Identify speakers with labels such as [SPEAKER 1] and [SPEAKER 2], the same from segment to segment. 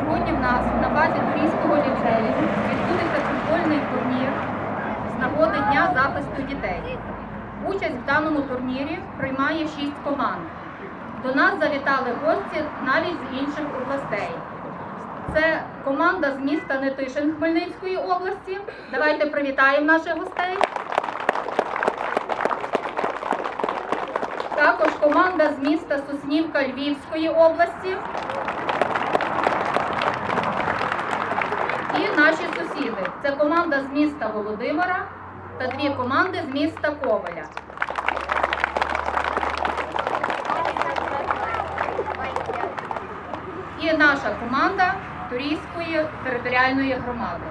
[SPEAKER 1] Сьогодні в нас на базі Турійського ліцею відбудеться футбольний турнір з нагоди Дня захисту дітей. Участь в даному турнірі приймає шість команд. До нас завітали гості навіть з інших областей. Це команда з міста Нетишин Хмельницької області. Давайте привітаємо наших гостей. Також команда з міста Соснівка Львівської області. І наші сусіди. Це команда з міста Володимира та дві команди з міста Ковеля. І наша команда Турійської територіальної громади.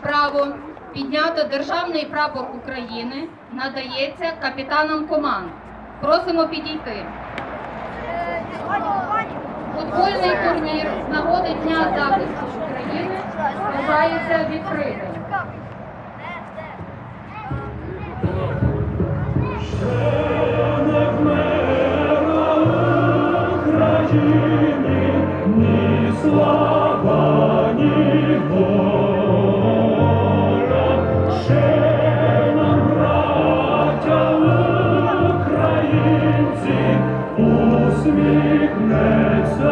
[SPEAKER 1] Право підняти державний прапор України надається капітанам команд. Просимо підійти. Футбольний турнір з нагоди Дня захисту України вважається відкритим. Ще нам, братя, українці, усміхнеться.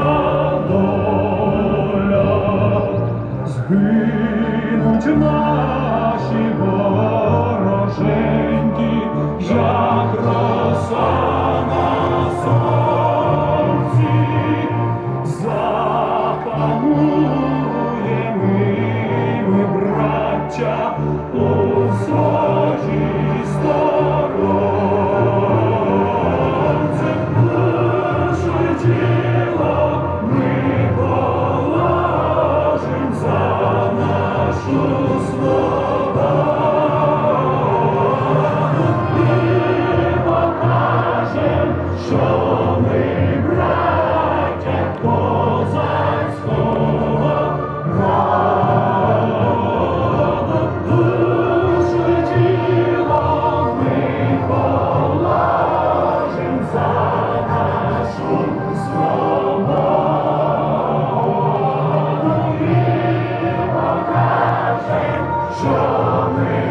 [SPEAKER 1] close love. Amen.